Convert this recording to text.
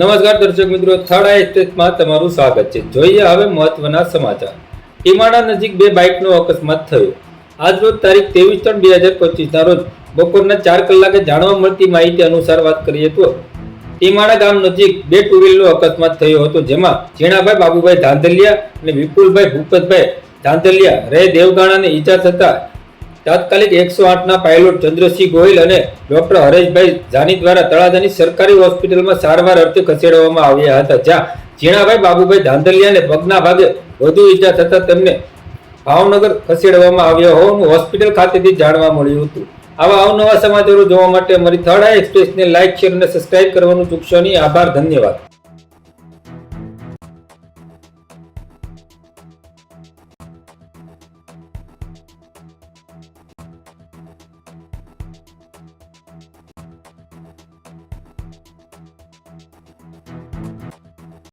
નમસ્કાર દર્શક મિત્રો થર્ડ આઈ તમારું સ્વાગત છે. જોઈએ હવે મહત્વના સમાચાર. ટીમાડા નજીક બે બાઇકનો અકસ્માત થયો. આજ રોજ તારીખ ત્રેવીસ ત્રણ બે હજાર પચીસના રોજ બપોરના ચાર કલાકે જાણવા મળતી માહિતી અનુસાર વાત કરીએ તો ટીમાડા ગામ નજીક બે ટુ વ્હીલરનો અકસ્માત થયો હતો, જેમાં ઝીણાભાઈ બાબુભાઈ ધાંધલિયા અને વિપુલભાઈ ભૂપતભાઈ ધાંધલિયા રહે દેવગાણાને ઈજા થતા તાત્કાલિક એકસો આઠના પાયલોટ ચંદ્રસિંહ ગોહિલ અને ડોક્ટર હરેશભાઈ જાની દ્વારા તળાજાની સરકારી હોસ્પિટલમાં સારવાર અર્થે ખસેડવામાં આવ્યા હતા, જ્યાં ઝીણાભાઈ બાબુભાઈ ધાંધલિયાને પગના ભાગે વધુ ઈજા થતા તેમને ભાવનગર ખસેડવામાં આવ્યા હોવાનું હોસ્પિટલ ખાતેથી જાણવા મળ્યું હતું. આવા અવનવા સમાચારો જોવા માટે અમારી થર્ડ આઈ એક્સપ્રેસને લાઇક શેર અને સબસ્ક્રાઇબ કરવાનું ચૂકશો નહીં. આભાર, ધન્યવાદ.